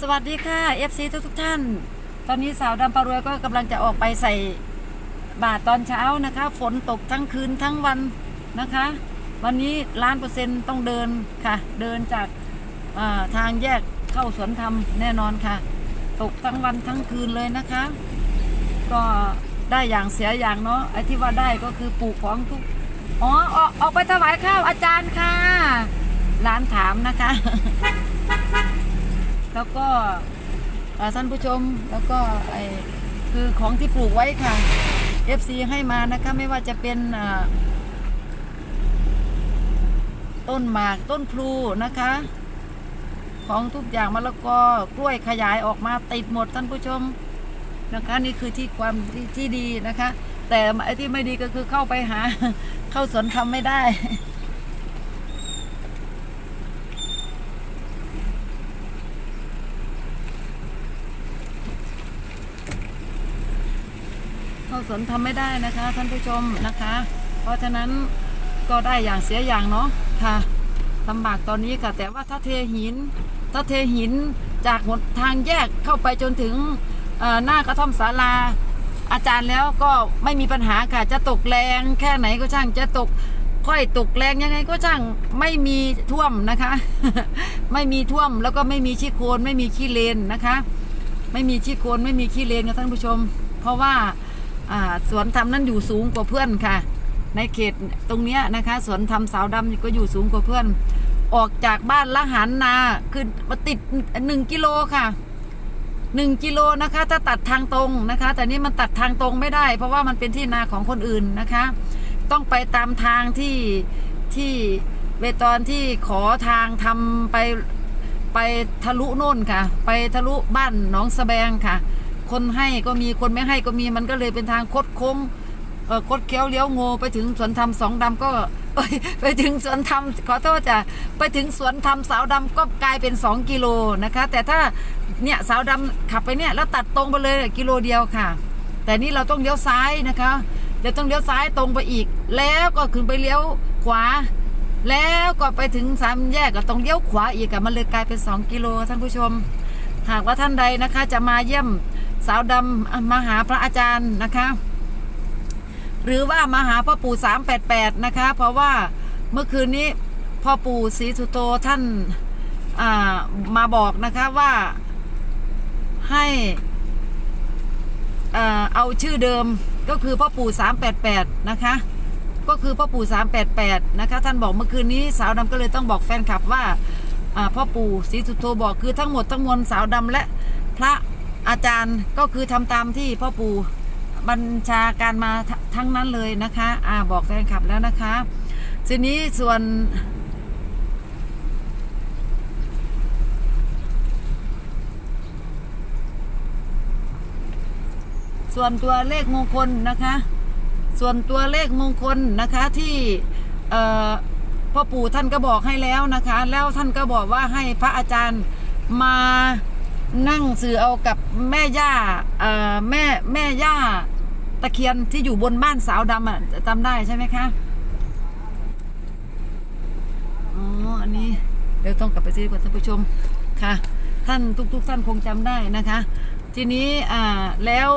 สวัสดีค่ะ FC ทุกทุกท่าน ตอนนี้สาวดำปารวยก็กำลังจะออกไปใส่บาตรตอนเช้านะคะ ฝนตกทั้งคืนทั้งวันนะคะ วันนี้ล้านเปอร์เซ็นต์ต้องเดินค่ะ เดินจากาทางแยกเข้าสวนธรรมแน่นอนค่ะ ตกทั้งวันทั้งคืนเลยนะคะ ก็ได้อย่างเสียอย่างเนาะไอ้ที่ว่าได้ก็คือปลูกของทุกอ๋อออกออกไปถวายข้าวอาจารย์ค่ะร้านถามนะคะ แล้วก็ท่านผู้ชมแล้วก็ไอคือของที่ปลูกไว้ค่ะ FC ให้มานะคะไม่ว่าจะเป็นต้นหมากต้นพลูนะคะ ของทุกอย่างมะละกอกล้วยขยายออกมาติดหมดท่านผู้ชมนะคะนี่คือที่ความที่ที่ดีนะคะ แต่ไอ้ที่ไม่ดีก็คือเข้าไปหา เข้าสวนทำไม่ได้ สวนทำไม่ได้นะคะ ท่านผู้ชมนะคะ เพราะฉะนั้นก็ได้อย่างเสียอย่างเนาะค่ะลำบากตอนนี้ค่ะ แต่ว่าถ้าเทหิน ถ้าเทหินจากหนทางแยกเข้าไปจนถึงหน้ากระท่อมศาลา อาจารย์แล้วก็ไม่มีปัญหาค่ะ จะตกแรงแค่ไหนก็ช่างจะตกค่อยตกแรงยังไงก็ช่างไม่มีท่วมนะคะ ไม่มีท่วมแล้วก็ไม่มีชี้โคลนไม่มีขี้เลนนะคะ ไม่มีชี้โคลนไม่มีขี้เลนค่ะท่านผู้ชม เพราะว่า สวนธรรมนั้นอยู่สูงกว่าเพื่อนค่ะ ในเขตตรงเนี้ยนะคะสวนธรรมสาวดำก็อยู่สูงกว่าเพื่อน ออกจากบ้านละหันนาคือมาติดหนึ่งกิโลค่ะหนึ่งกิโลนะคะถ้าตัดทางตรงนะคะ แต่นี่มันตัดทางตรงไม่ได้ เพราะว่ามันเป็นที่นาของคนอื่นนะคะ ต้องไปตามทางที่ที่เวตอนที่ขอทางทำไปไปทะลุโน่นค่ะ ไปทะลุบ้านหนองสะแบงค่ะ คนให้ก็มีคนไม่ให้ก็มีมันก็เลยเป็นทางคดโค้งเออคดเคี้ยวเลี้ยวโงไปถึงสวนธรรมสองดำก็ไปถึงสวนธรรมขอโทษจ้ะไปถึงสวนธรรมสาวดำก็กลายเป็น 2 กิโลนะคะ แต่ถ้าเนี่ยสาวดำขับไปเนี่ยแล้วตัดตรงไปเลยกิโลเดียวค่ะ แต่นี่เราต้องเลี้ยวซ้ายนะคะเดี๋ยวต้องเลี้ยวซ้ายตรงไปอีก แล้วก็ขึ้นไปเลี้ยวขวา แล้วก็ไปถึงสามแยกก็ต้องเลี้ยวขวาอีกอะมันเลยกลายเป็น 2 กิโลท่านผู้ชม หากว่าท่านใดนะคะจะมาเยี่ยม สาวดำมาหาพระอาจารย์นะคะ หรือว่ามาหาพ่อปู่388นะคะ เพราะว่าเมื่อคืนนี้พ่อปู่ศรีสุโตท่านามาบอกนะคะว่าให้เอาชื่อเดิมก็คือพ่อปู่388นะคะก็คือพ่อปู่388นะคะท่านบอกเมื่อคืนนี้สาวดำก็เลยต้องบอกแฟนคลับว่าอ่าพ่อปู่ศรีสุโธบอกคือทั้งหมดทั้งมวลสาวดำและพระ อาจารย์ก็คือทำตามที่พ่อปู่บัญชาการมาทั้งนั้นเลยนะคะอ่าบอกแฟนคลับแล้วนะคะทีนี้ส่วน ส่วนตัวเลขมงคลนะคะ ส่วนตัวเลขมงคลนะคะที่เอ่อพ่อปู่ท่านก็บอกให้แล้วนะคะ แล้วท่านก็บอกว่าให้พระอาจารย์มา นั่งสื่อเอากับแม่ย่าแม่แม่ย่าตะเคียนที่อยู่บนบ้านสาวดำอะจำได้ใช่ไหมคะอ๋ออันนี้เดี๋ยวต้องกลับไปซื้อก่อนท่านผู้ชมค่ะ ท่านทุก ๆ ท่านคงจำได้นะคะ ทีนี้อ่าแล้ว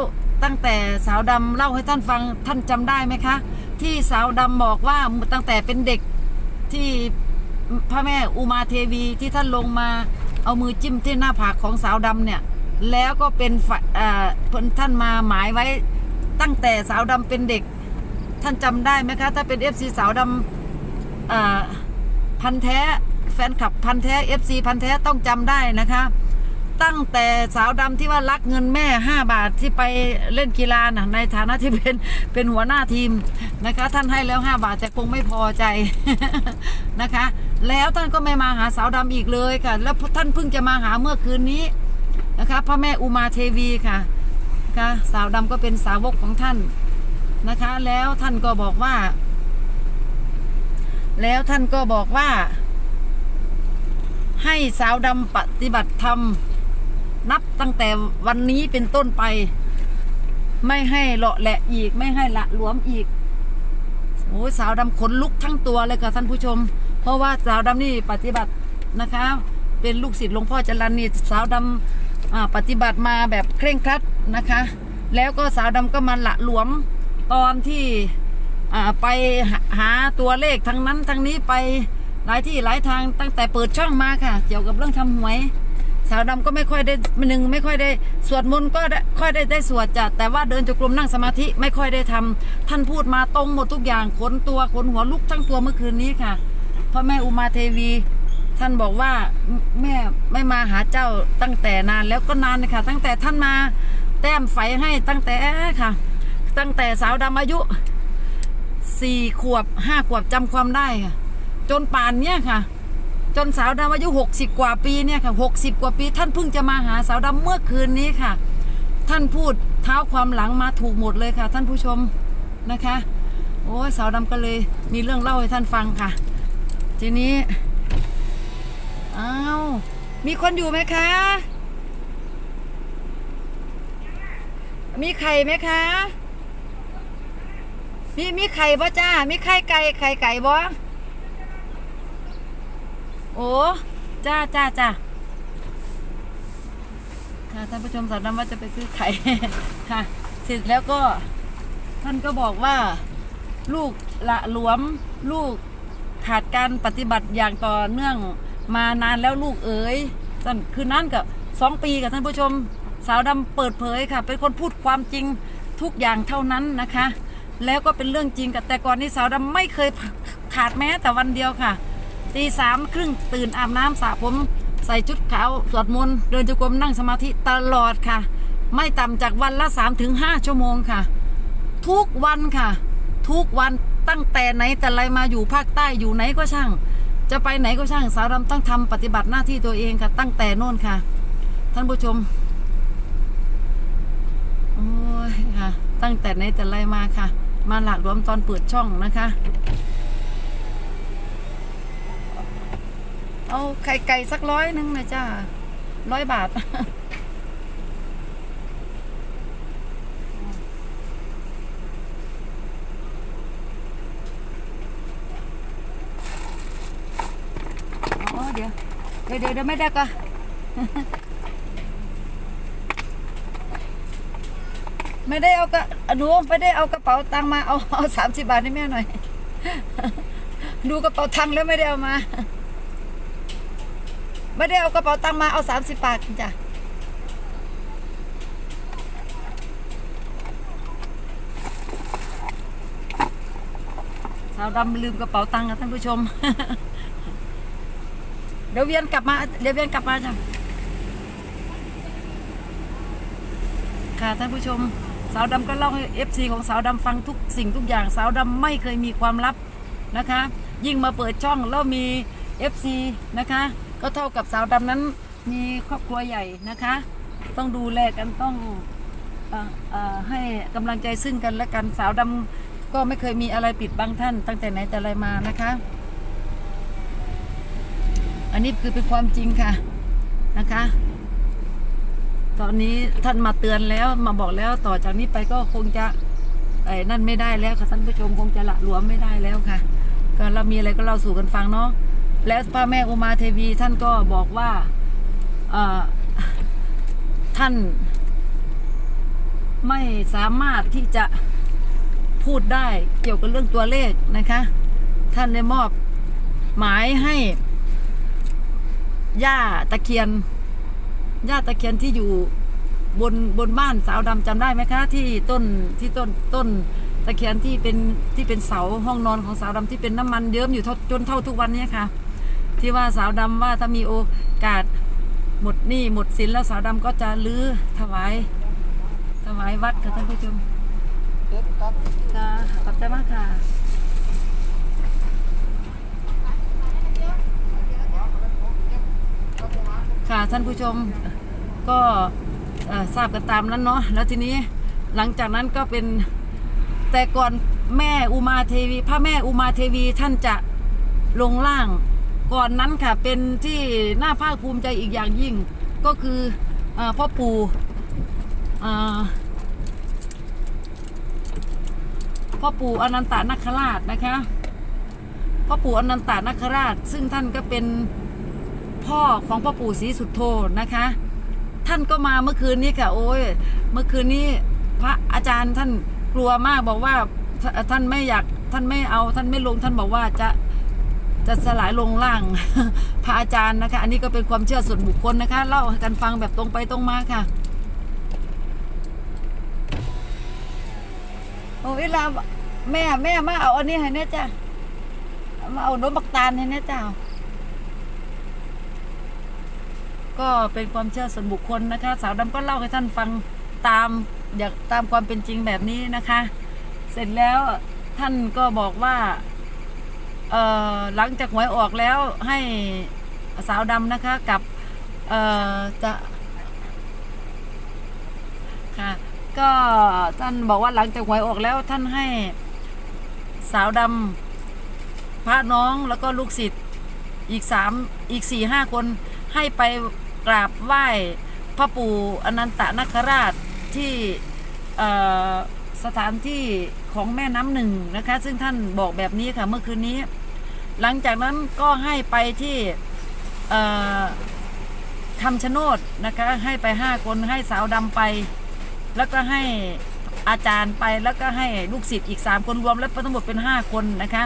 ตั้งแต่สาวดำเล่าให้ท่านฟังท่านจำได้ไหมคะ ที่สาวดำบอกว่าตั้งแต่เป็นเด็กที่พระแม่อุมาเทวีที่ท่านลงมา เอามือจิ้มที่หน้าผากของสาวดำเนี่ย แล้วก็เป็นฝอ่าท่านมาหมายไว้ตั้งแต่สาวดำเป็นเด็ก ท่านจำได้ไหมคะ ถ้าเป็นเอฟซีสาวดำอ่าพันแท้แฟนคลับพันแท้เอฟซีพันแท้ต้องจำได้นะคะ ตั้งแต่สาวดำที่ว่ารักเงินแม่5บาทที่ไปเล่นกีฬานะในฐานะที่เป็นเป็นหัวหน้าทีมนะคะ ท่านให้แล้ว5บาทแต่คงไม่พอใจนะคะ แล้วท่านก็ไม่มาหาสาวดำอีกเลยค่ะ แล้วท่านเพิ่งจะมาหาเมื่อคืนนี้นะคะพระแม่อุมาเทวีค่ะนะคะสาวดำก็เป็นสาวกของท่านนะคะ แล้วท่านก็บอกว่า แล้วท่านก็บอกว่าให้สาวดำปฏิบัติธรรม นับตั้งแต่วันนี้เป็นต้นไป ไม่ให้เลาะแหละอีก ไม่ให้ละหลวมอีกโอ้สาวดำขนลุกทั้งตัวเลยค่ะท่านผู้ชม เพราะว่าสาวดำนี่ปฏิบัตินะคะ เป็นลูกศิษย์หลวงพ่อจรันนี่สาวดำอ่าปฏิบัติมาแบบเคร่งครัดนะคะ แล้วก็สาวดำก็มาละหลวมตอนที่ไปหาหาตัวเลขทั้งนั้นทั้งนี้ไปหลายที่หลายทางตั้งแต่เปิดช่องมาค่ะ เกี่ยวกับเรื่องทำหวย สาวดำก็ไม่ค่อยได้หนึ่งไม่ค่อยได้สวดมนต์ก็ได้ค่อยได้ได้สวดจ้ะแต่ว่าเดินจงกรมนั่งสมาธิไม่ค่อยได้ทำท่านพูดมาตรงหมดทุกอย่างขนตัวขนหัวลุกทั้งตัวเมื่อคืนนี้ค่ะพระแม่อุมาเทวี ท่านบอกว่าแม่ไม่มาหาเจ้าตั้งแต่นานแล้วก็นานเลยค่ะ ตั้งแต่ท่านมาแต้มไฟให้ตั้งแต่ค่ะ ตั้งแต่สาวดำอายุสี่ขวบห้าขวบจำความได้ค่ะ จนป่านเนี้ยค่ะ จนสาวดำอายุหกสิบกว่าปีเนี่ยค่ะหกสิบกว่าปี ท่านเพิ่งจะมาหาสาวดำเมื่อคืนนี้ค่ะ ท่านพูดเท้าความหลังมาถูกหมดเลยค่ะ ท่านผู้ชมนะคะ โอ้สาวดำก็เลยมีเรื่องเล่าให้ท่านฟังค่ะ ทีนี้อ้าวมีคนอยู่ไหมคะ มีไข่ไหมคะ มีมีไข่บ่จ้า มีไข่ไก่ไข่ไก่บ่ โอ้จ้าจ้าจ้าค่ะท่านผู้ชมสาวน้ำว่าจะไปซื้อไข่ค่ะ เสร็จแล้วก็ ท่านก็บอกว่า ลูกละหลวม ลูกขาดการปฏิบัติอย่างต่อเนื่องมานานแล้วลูกเอ๋ยท่านคืนนั้นกับสองปีกับท่านผู้ชม สาวดำเปิดเผยค่ะ เป็นคนพูดความจริงทุกอย่างเท่านั้นนะคะ แล้วก็เป็นเรื่องจริงกับแต่ก่อนนี้สาวดำไม่เคยขาดแม้แต่วันเดียวค่ะ ตีสามครึ่งตื่นอาบน้ำสระผม ใส่ชุดขาวสวดมนต์เดินจงกรมนั่งสมาธิตลอดค่ะ ไม่ต่ำจากวันละ3าถึงหชั่วโมงค่ะ ทุกวันค่ะ ทุกวันตั้งแต่ไหนแต่ไรมาอยู่ภาคใต้อยู่ไหนก็ช่าง จะไปไหนก็ช่างสาวดำต้องทำปฏิบัติหน้าที่ตัวเองค่ะ ตั้งแต่โน่นค่ะ ท่านผู้ชมโอ้ยค่ะ ตั้งแต่ไหนแต่ไรมาค่ะ มาหลักรวมตอนเปิดช่องนะคะ เอาไข่ไก่สักร้อยนึงนะจ้าร้อยบาท อ๋อเดี๋ยว เดี๋ยวเดี๋ยวไม่ได้ก็ไม่ได้เอากระหนูไม่ได้เอากระเป๋าตังมาเอาเอาสามสิบบาทให้แม่หน่อย ดูกระเป๋าตังแล้วไม่ได้เอามา ไม่ได้เอากระเป๋าตังค์มาเอาสามสิบบาทจ้ะสาวดำลืมกระเป๋าตังค์ค่ะท่านผู้ชม เดี๋ยวเวียนกลับมาเดี๋ยวเวียนกลับมาจ้ะค่ะท่านผู้ชม สาวดำก็เล่าให้เอฟซีของสาวดำฟังทุกสิ่งทุกอย่าง สาวดำไม่เคยมีความลับนะคะ ยิ่งมาเปิดช่องแล้วมี FC นะคะ ก็เท่ากับสาวดำนั้นมีครอบครัวใหญ่นะคะ ต้องดูแลกันต้องออให้กำลังใจซึ่งกันและกันสาวดำก็ไม่เคยมีอะไรปิดบังท่าน ตั้งแต่ไหนแต่ไรมานะคะ อันนี้คือเป็นความจริงค่ะนะคะ ตอนนี้ท่านมาเตือนแล้วมาบอกแล้วต่อจากนี้ไปก็คงจะไอ้นั่นไม่ได้แล้วค่ะท่านผู้ชมคงจะละหลวมไม่ได้แล้วค่ะ ก็เรามีอะไรก็เล่าสู่กันฟังเนาะ และพระแม่อุมาเทวีท่านก็บอกว่าท่านไม่สามารถที่จะพูดได้เกี่ยวกับเรื่องตัวเลขนะคะ ท่านได้มอบหมายให้ย่าตะเคียนย่าตะเคียนที่อยู่บนบนบ้านสาวดำจำได้ไหมคะ ที่ต้นที่ต้นต้นตะเคียนที่เป็นที่เป็นเสาห้องนอนของสาวดำที่เป็นน้ำมันเยิ้มอยู่จนเท่าทุกวันนี้ค่ะ ที่ว่าสาวดำว่าถ้ามีโอกาสหมดหนี้หมดสินแล้วสาวดำก็จะลื้อถวาย ถวายวัดค่ะท่านผู้ชมค่ะขอบใจมากค่ะค่ะท่านผู้ชมก็ทราบกันตามนั้นเนาะแล้วทีนี้หลังจากนั้นก็เป็นแต่ก่อนแม่อุมาเทวีพระแม่อุมาเทวีท่านจะลงล่าง ก่อนนั้นค่ะเป็นที่น่าภาคภูมิใจอีกอย่างยิ่ง ก็คืออพ่อปู่พ่อปู่อนันตนาคราชนะคะพ่อปู่อนันตนาคราช ซึ่งท่านก็เป็นพ่อของพ่อปู่ศรีสุโธนะคะ ท่านก็มาเมื่อคืนนี้ค่ะ โอ้ยเมื่อคืนนี้พระอาจารย์ท่านกลัวมากบอกว่าท่านไม่อยากท่านไม่เอาท่านไม่ลงท่านบอกว่าจะ จะสลายลงล่างพระอาจารย์นะคะ อันนี้ก็เป็นความเชื่อส่วนบุคคลนะคะเล่ากันฟังแบบตรงไปตรงมาค่ะ โอ้เวลาแม่แม่มาเอาอันนี้ให้เนี่ยจ้ะมาเอาโน้มบักตาลให้เนี่ยจ้าก็เป็นความเชื่อส่วนบุคคลนะคะ สาวดำก็เล่าให้ท่านฟังตามอยากตามความเป็นจริงแบบนี้นะคะ เสร็จแล้วท่านก็บอกว่า เอ่อหลังจากหวยออกแล้วให้สาวดำนะคะกับเอ่อจะค่ะก็ท่านบอกว่าหลังจากหวยออกแล้วท่านให้สาวดำพระน้องแล้วก็ลูกศิษย์อีกสามอีกสี่ห้าคนให้ไปกราบไหว้พ่อปู่อนันตนาคราชที่เอ่อ สถานที่ของแม่น้ำหนึ่งนะคะ ซึ่งท่านบอกแบบนี้ค่ะเมื่อคืนนี้ หลังจากนั้นก็ให้ไปที่คำชะโนดนะคะ ให้ไปห้าคนให้สาวดำไป แล้วก็ให้อาจารย์ไปแล้วก็ให้ลูกศิษย์อีกสามคนรวมแล้วทั้งหมดเป็นห้าคนนะคะ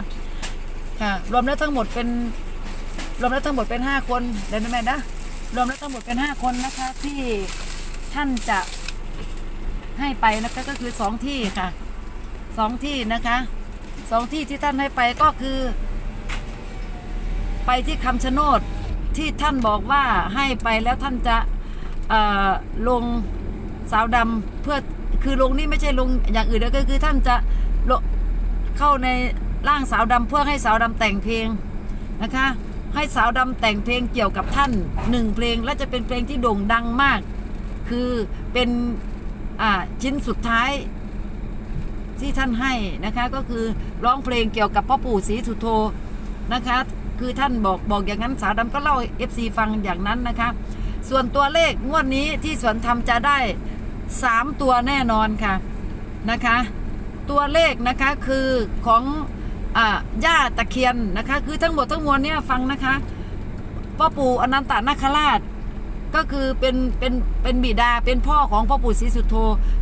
ค่ะรวมแล้วทั้งหมดเป็นรวมแล้วทั้งหมดเป็นห้าคนเดี๋ยวนะแม่นะรวมแล้วทั้งหมดเป็นห้าคนนะคะที่ท่านจะ ให้ไปนะคะก็คือสองที่ค่ะสองที่นะคะสองที่ที่ท่านให้ไปก็คือ ไปที่คำชะโนดที่ท่านบอกว่าให้ไปแล้วท่านจะเออลงสาวดำเพื่อคือลงนี่ไม่ใช่ลงอย่างอื่นแล้วก็คือท่านจะลเข้าในร่างสาวดำเพื่อให้สาวดำแต่งเพลงนะคะให้สาวดำแต่งเพลงเกี่ยวกับท่านหนึ่งเพลงและจะเป็นเพลงที่โด่งดังมาก คือเป็น อ่าชิ้นสุดท้ายที่ท่านให้นะคะก็คือร้องเพลงเกี่ยวกับพ่อปู่ศรีสุโธนะคะ คือท่านบอกบอกอย่างนั้นสาวดำก็เล่าเอฟซีฟังอย่างนั้นนะคะ ส่วนตัวเลขงวดนี้ที่สวนธรรมจะได้สามตัวแน่นอนค่ะนะคะ ตัวเลขนะคะคือของอย่าตะเคียนนะคะ คือทั้งหมดทั้งมวลเนี่ยฟังนะคะพ่อปู่อนันตนาคราช ก็คือเป็นเป็นเป็นบิดาเป็นพ่อของพ่อปู่ศรีสุโธ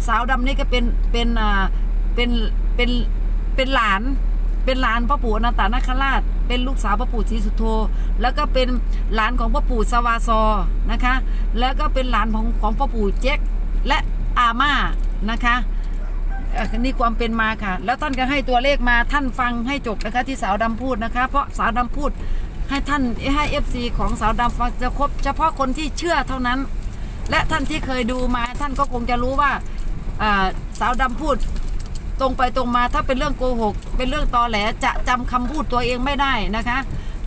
สาวดำนี่ก็เป็นเป็นอ่าเป็นเป็นเป็นหลานเป็นหลานพ่อปู่อนันตนาคราช เป็นลูกสาวพ่อปู่ศรีสุโธ แล้วก็เป็นหลานของพ่อปู่สวาซอนะคะ แล้วก็เป็นหลานของของพ่อปู่เจ๊กและอาม่านะคะอะนี่ความเป็นมาค่ะ แล้วท่านก็ให้ตัวเลขมาท่านฟังให้จบนะคะที่สาวดำพูดนะคะ เพราะสาวดำพูด ให้ท่านให้เอฟซีของสาวดำฟังจะครบเฉพาะคนที่เชื่อเท่านั้น และท่านที่เคยดูมาท่านก็คงจะรู้ว่าสาวดำพูดตรงไปตรงมาถ้าเป็นเรื่องโกหก เป็นเรื่องตอแหลจะจำคำพูดตัวเองไม่ได้นะคะ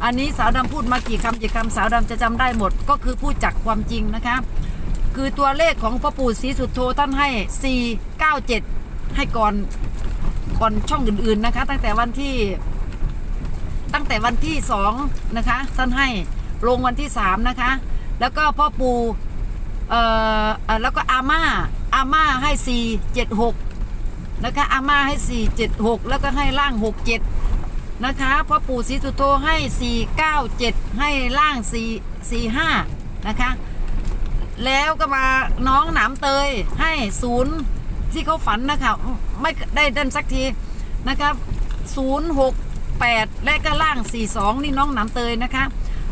อันนี้สาวดำพูดมากี่คำกี่คำสาวดำจะจำได้หมด ก็คือพูดจากความจริงนะคะ คือตัวเลขของพ่อปู่ศรีสุดโธท่านให้ 497 ให้ก่อนก่อนช่องอื่นๆนะคะ ตั้งแต่วันที่ ตั้งแต่วันที่สองนะคะ ท่านให้ลงวันที่สามนะคะ แล้วก็พ่อปู่เอ่อแล้วก็อาม่าอาม่าให้สี่เจ็ดหกนะคะอาม่าให้สี่เจ็ดหกแล้วก็ให้ล่างหกเจ็ดนะคะพ่อปู่ศรีสุโธให้สี่เก้าเจ็ดให้ล่างสี่สี่ห้านะคะ แล้วก็มาน้องหนามเตยให้ศูนย์ที่เขาฝันนะคะไม่ได้เดินสักทีนะครับศูนย์หก แปดและก็ล่างสี่สองนี่น้องหนามเตยนะคะ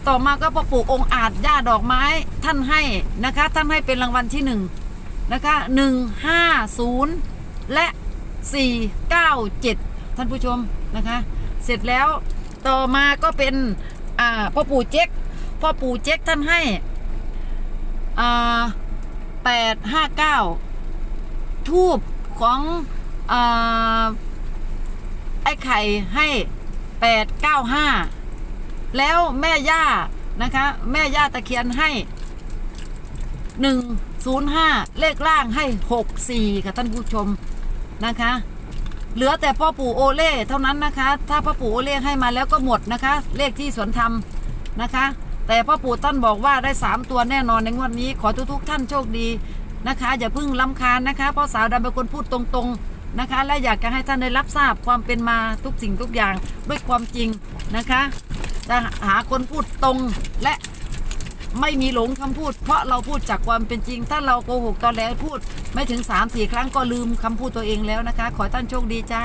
ต่อมาก็พ่อปู่องค์อาจย่าดอกไม้ท่านให้นะคะ ท่านให้เป็นรางวัลที่หนึ่งนะคะหนึ่งห้าศูนย์และสี่เก้าเจ็ดท่านผู้ชมนะคะ เสร็จแล้วต่อมาก็เป็นอ่าพ่อปู่เจ๊กพ่อปู่เจ๊กท่านให้แปดห้าเก้าทูบของอาไอ้ไข่ให้ แปดเก้าห้าแล้วแม่ย่านะคะ แม่ย่าตะเคียนให้หนึ่งศูนย์ห้าเลขล่างให้หกสี่ค่ะท่านผู้ชมนะคะ เหลือแต่พ่อปู่โอเล่เท่านั้นนะคะ ถ้าพ่อปู่โอเล่ให้มาแล้วก็หมดนะคะ เลขที่สวนธรรมนะคะ แต่พ่อปู่ท่านบอกว่าได้สามตัวแน่นอนในงวดนี้ขอทุกๆ ท่านโชคดีนะคะ อย่าเพิ่งลำคาญนะคะ เพราะสาวดำเป็นคนพูดตรงๆ นะคะ และอยากจะให้ท่านได้รับทราบความเป็นมาทุกสิ่งทุกอย่างด้วยความจริงนะคะจะหาคนพูดตรงและไม่มีหลงคำพูด เพราะเราพูดจากความเป็นจริง ถ้าเราโกหกตอนแรกพูด ไม่ถึง3-4ครั้งก็ลืมคำพูดตัวเองแล้วนะคะ ขอท่านโชคดีจ้า